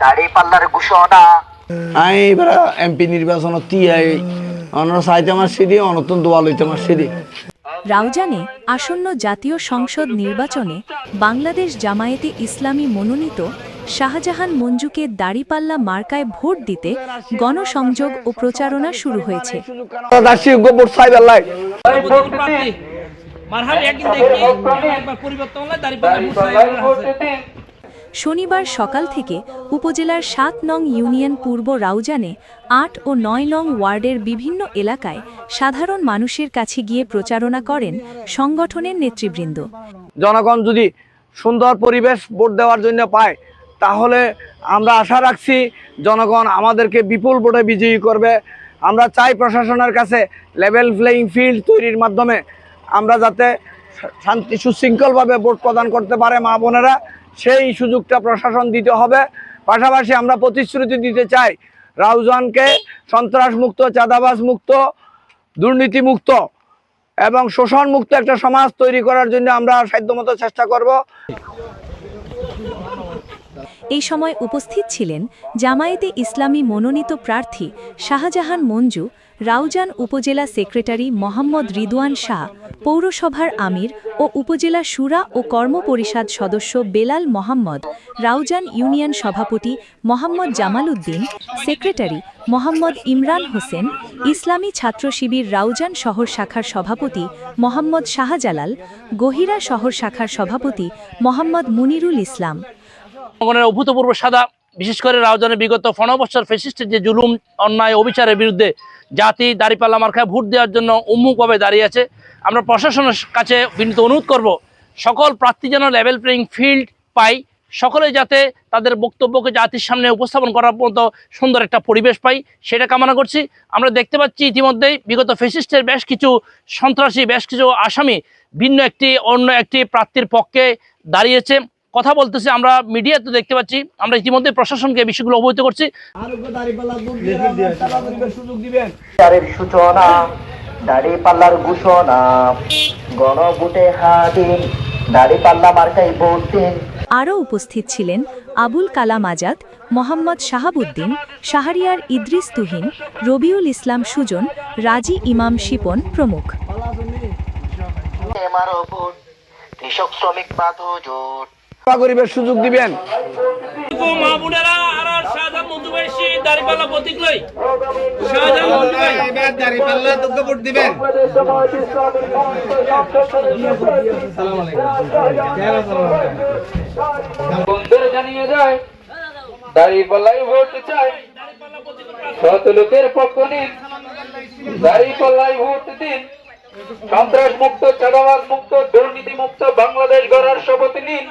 দাড়ি পাল্লার ঘোষণা আমি এবার এমপি নির্বাচন তিয়াই অন্য সাইতে আমার সিদি অনতন দোয়া লইতে আমার সিদি রাউজানে আসন্ন জাতীয় সংসদ নির্বাচনে বাংলাদেশ জামায়াতে ইসলামী মনোনীত শাহজাহান মঞ্জুকে দাড়িপাল্লা মার্কায় ভোট দিতে গণসংযোগ ও প্রচারণা শুরু হয়েছে। পরিবর্তন হলে দাঁড়িয়ে শনিবার সকাল থেকে উপজেলার সাত নং ইউনিয়ন পূর্ব রাউজানে আট ও নয় নং ওয়ার্ডের বিভিন্ন এলাকায় সাধারণ মানুষের কাছে গিয়ে প্রচারণা করেন সংগঠনের নেতৃবৃন্দ। জনগণ যদি সুন্দর পরিবেশ ভোট দেওয়ার জন্য পায়, তাহলে আমরা আশা রাখছি জনগণ আমাদেরকে বিপুল ভোটে বিজয়ী করবে। আমরা চাই প্রশাসনের কাছে লেভেল প্লেয়িং ফিল্ড তৈরির মাধ্যমে আমরা যাতে শান্তি সুশৃঙ্খলভাবে ভোট প্রদান করতে পারে মা বোনেরা। সেই সুযোগটা প্রশাসন দিতে হবে। পাশাপাশি আমরা প্রতিশ্রুতি দিতে চাই রাউজানকে সন্ত্রাস মুক্ত চাঁদাবাজ মুক্ত দুর্নীতি মুক্ত এবং শোষণ মুক্ত একটা সমাজ তৈরি করার জন্য আমরা সাধ্যমতো চেষ্টা করব। এই সময় উপস্থিত ছিলেন জামায়াতে ইসলামী মনোনীত প্রার্থী শাহজাহান মঞ্জু, রাউজান উপজেলা সেক্রেটারি মোহাম্মদ রিদওয়ান শাহ, পৌরসভার আমির ও উপজেলা সুরা ও কর্মপরিষদ সদস্য বেলাল মোহাম্মদ, রাউজান ইউনিয়ন সভাপতি মোহাম্মদ জামাল উদ্দিন সেক্রেটারি মোহাম্মদ ইমরান হোসেন, ইসলামী ছাত্র শিবির রাউজান শহর শাখার সভাপতি মোহাম্মদ শাহজালাল, গহিরা শহর শাখার সভাপতি মোহাম্মদ মুনিরুল ইসলাম। জনগণের অভূতপূর্ব সাদা বিশেষ করে রাজধানীর বিগত বছর ফেসিস্টের যে জুলুম, অন্যায়, অবিচারের বিরুদ্ধে জাতি, দাঁড়িপাল্লা মার্কায় ভোট দেওয়ার জন্য উন্মুখভাবে দাঁড়িয়ে আছে। আমরা প্রশাসনের কাছে বিনীত অনুরোধ করব, সকল প্রার্থী যেন লেভেল প্লেয়িং ফিল্ড পাই সকলে যাতে তাদের বক্তব্যকে জাতির সামনে উপস্থাপন করার মতো সুন্দর একটা পরিবেশ পাই, সেটা কামনা করছি। আমরা দেখতে পাচ্ছি ইতিমধ্যেই বিগত ফেসিস্টের বেশ কিছু সন্ত্রাসী, বেশ কিছু আসামি ভিন্ন একটি, অন্য একটি প্রার্থীর পক্ষে দাঁড়িয়েছে। কথা বলতেছি আমরা মিডিয়াতে দেখতে পাচ্ছি আমরা ইতিমধ্যে প্রশাসনকে বিষয়গুলো অবহিত করছি। চারের সূচনা দাড়ি পাল্লার ঘোষণা গণভোটে হাদিন দাড়ি পাল্লা মার্কাই ভোট দিন। আরও উপস্থিত ছিলেন আবুল কালাম আজাদ মোহাম্মদ শাহাবুদ্দিন শাহরিয়ার ইদ্রিস তুহিন রবিউল ইসলাম সুজন রাজি ইমাম শিপন প্রমুখ। কৃষক শ্রমিক বাধো জোট। গরিবের সুযোগ দিবেন। বন্ধুরা জানিয়ে যায় দাড়ি ভোট চাই। শত লোকের পক্ষ নিন দাড়ি পাল্লাই ভোট দিন। সন্ত্রাস মুক্ত চাঁদাবাজ মুক্ত দুর্নীতি মুক্ত বাংলাদেশ গড়ার শপথ নিন।